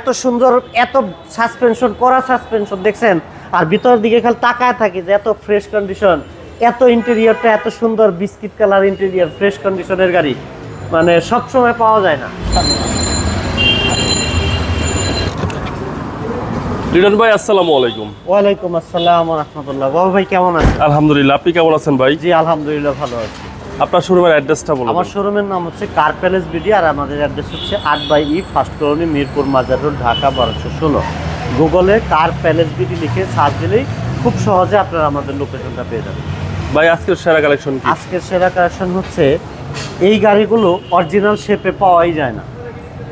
এত সুন্দর এত সাসপেনশন করা সাসপেনশন দেখছেন? আর ভিতরের দিকে খালি তাকায় থাকি যে এত ফ্রেশ কন্ডিশন এত ইন্টেরিয়রটা এত সুন্দর বিস্কিট কালার ইন্টেরিয়র ফ্রেশ কন্ডিশনের গাড়ি। মানে সব সময় পাওয়া যায় না। লিটন ভাই আসসালামু আলাইকুম। ওয়ালাইকুম আসসালাম রহমতুল্লাহ। বাবু ভাই কেমন আছেন? আলহামদুলিল্লাহ আপনি কেমন আছেন ভাই? জি আলহামদুলিল্লাহ ভালো আছি। আপনার শোরুমের অ্যাড্রেসটা বলুন। আমার শোরুমের নাম হচ্ছে কার প্যালেস বিডি আর আমাদের অ্যাড্রেস হচ্ছে আট by E first colony Mirpur Mazar road Dhaka বারোশো ষোলো। গুগলে কার প্যালেস বিডি লিখে সার্চ দিলেই খুব সহজে আপনারা আমাদের লোকেশনটা পেয়ে যাবেন। ভাই আজকের সেরা কালেকশন কি? আজকের সেরা কালেকশন হচ্ছে এই গাড়িগুলো অরিজিনাল শেপে পাওয়াই যায় না।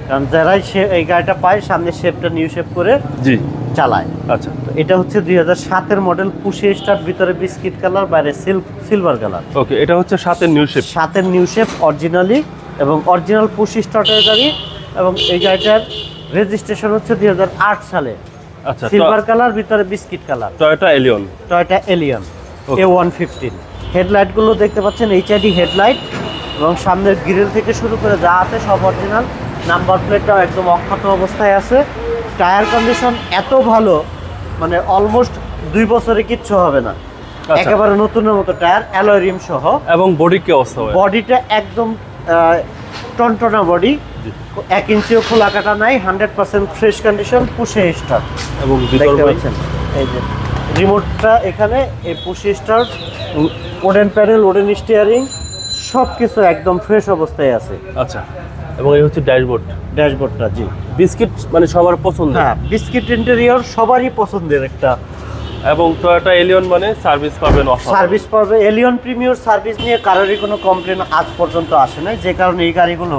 কারণ যারাই সে এই গাড়িটা পায় সামনে শেপটা নিউ শেপ করে জি। চালায়। আচ্ছা। তো এটা হচ্ছে দুই হাজার সাতের মডেল পুষে স্টার ভিতরে বিস্কিট কালার বাইরে সিলভার কালার। ওকে এটা হচ্ছে সাতের নিউ শেপ সাতের নিউ শেপ অরিজিনালি এবং অরিজিনাল পুশ স্টার্টের গাড়ি এবং এই গাড়িটার রেজিস্ট্রেশন হচ্ছে দুই হাজার আট সালে। আচ্ছা সিলভার কালার ভিতরে biscuit colour. Toyota Allion Toyota Allion. A one fifteen হেডলাইটগুলো দেখতে পাচ্ছেন এইচআইডি হেডলাইট এবং সামনের গ্রিল থেকে শুরু করে যা আছে সব অরিজিনাল নাম্বার প্লেটটাও একদম অক্ষত অবস্থায় আছে। টায়ার কন্ডিশন এত ভালো মানে অলমোস্ট দুই বছরে কিচ্ছু হবে না। আচ্ছা। একেবারে নতুনের মতো টায়ার অ্যালয় রিম সহ। এবং বডি কি অবস্থা বডিটা একদম টনটনা বডি এক ইঞ্চিও খোলা কাটা নাই hundred percent fresh condition push start এবং দেখতে পাচ্ছেন? এই যে রিমোটটা এখানে এই push start wooden panel wooden steering সব কিছু একদম ফ্রেশ অবস্থায় আছে। আচ্ছা। এবং এই হচ্ছে ড্যাশবোর্ড। ড্যাশবোর্ডটা জি। বিস্কিট মানে সবার পছন্দ হ্যাঁ বিস্কিট ইন্টেরিয়র সবারই পছন্দের একটা। এবং টয়োটা এলিয়ন মানে সার্ভিস পাবেন সার্ভিস পাবে। এলিয়ন প্রিমিয়র সার্ভিস নিয়ে কারোরই কোনো কমপ্লেন আজ পর্যন্ত আসে নাই। যে কারণে এই গাড়িগুলো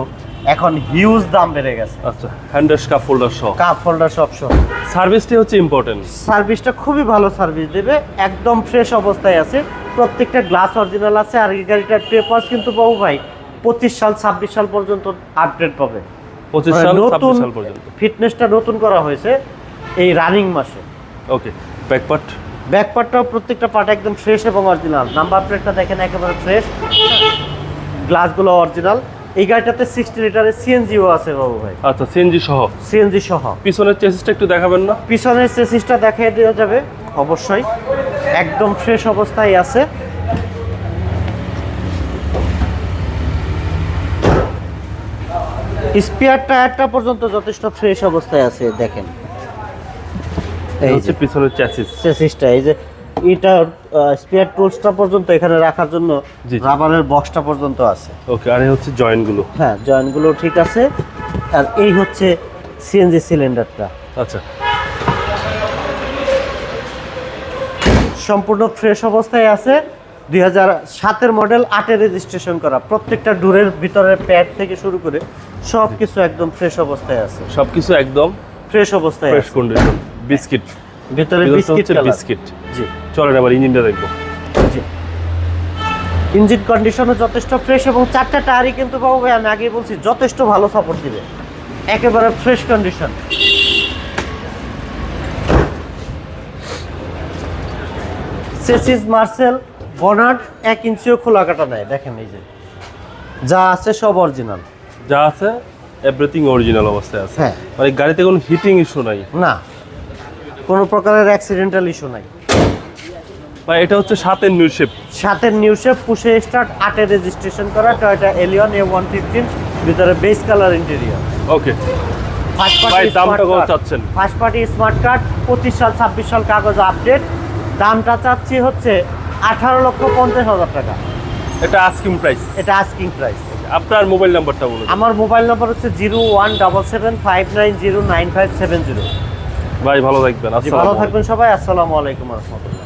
এখন হিউজ দাম বেড়ে গেছে। আচ্ছা হ্যান্ডেস কাপ ফোল্ডার সহ। কাপ হোল্ডার সব সহ। সার্ভিসটি হচ্ছে ইম্পর্টেন্ট সার্ভিসটা খুবই ভালো সার্ভিস দেবে। একদম ফ্রেশ অবস্থায় আছে। প্রত্যেকটা গ্লাস অরিজিনাল আছে। আর এই গাড়িটার পেপার কিন্তু বাবু ভাই পঁচিশ সাল ছাব্বিশ সাল পর্যন্ত আপডেট পাবে। পঁচিশ মানে সাল নতুন সাল পর্যন্ত। ফিটনেসটা নতুন করা হয়েছে এই রানিং মাসে। ওকে ব্যাকপার্ট ব্যাকপার্টটাও প্রত্যেকটা পার্ট একদম ফ্রেশ এবং অরিজিনাল নাম্বার প্লেটটা দেখেন একেবারে ফ্রেশ গ্লাসগুলো অরিজিনাল এই গাড়িটাতে সিক্সটি লিটারের সিএনজিও আছে বাবু ভাই। আচ্ছা সিএনজি সহ? সিএনজি সহ। পিছনের চেসিসটা একটু দেখাবেন না? পিছনের চেসিসটা দেখিয়ে দেওয়া যাবে অবশ্যই। একদম ফ্রেশ অবস্থায় আছে। স্পিয়ার টায়ারটা পর্যন্ত যথেষ্ট ফ্রেশ অবস্থায় আছে দেখেন। এই যে। পিছনের চেসিস চেসিসটা এই যে এটা স্পিয়ার টুলসটা পর্যন্ত এখানে রাখার জন্য। রাবারের বক্সটা পর্যন্ত আছে। ওকে আর এই হচ্ছে জয়েন্টগুলো হ্যাঁ জয়েন্টগুলো ঠিক আছে। আর এই হচ্ছে সিএনজি সিলিন্ডারটা আচ্ছা। সম্পূর্ণ ফ্রেশ অবস্থায় আছে। দুই হাজার সাতের মডেল আটে রেজিস্ট্রেশন করা। প্রত্যেকটা ডোরের ভিতরের প্যাড থেকে শুরু করে সব কিছু একদম ফ্রেশ অবস্থায় আছে। সবকিছু একদম ফ্রেশ অবস্থায় ফ্রেশ কন্ডিশন বিস্কিট ভিতরে বিস্কিট বিস্কিট জি। চলেন আবার ইঞ্জিনটা দেখব। জি। ইঞ্জিন কন্ডিশনও যথেষ্ট ফ্রেশ এবং চারটা টায়ারই কিন্তু বাবু ভাই আমি আগেই বলছি যথেষ্ট ভালো সাপোর্ট দিবে। একেবারে ফ্রেশ কন্ডিশন সেসিস মার্সেল বনাট এক ইঞ্চিও খোলা কাটা নেয় দেখেন এই যে। যা আছে সব অরিজিনাল যা আছে এভরিথিং অরিজিনাল অবস্থায় আছে। হ্যাঁ। মানে গাড়িতে কোনো হিটিং ইস্যু নাই। না। কোনো প্রকারের অ্যাক্সিডেন্টাল ইস্যু নাই। বা এটা হচ্ছে সাতের নিউ শেপ সাতের নিউ শেপ পুষে স্টার্ট আটে রেজিস্ট্রেশন করা Toyota Allion A one fifteen ভিতরে base colour interior okay? First party smart card পঁচিশ সাল ছাব্বিশ সাল কাগজ আপডেট দামটা চাচ্ছি হচ্ছে আঠারো লক্ষ পঞ্চাশ হাজার টাকা। এটা আস্কিং প্রাইস এটা আস্কিং প্রাইস আপনার মোবাইল নাম্বারটা বলুন। আমার মোবাইল নাম্বার হচ্ছে zero one double seven five nine zero nine five seven zero. ভাই ভালো থাকবেন। ভালো থাকবেন সবাই। আসসালামু আলাইকুম রহমতুল্লাহ।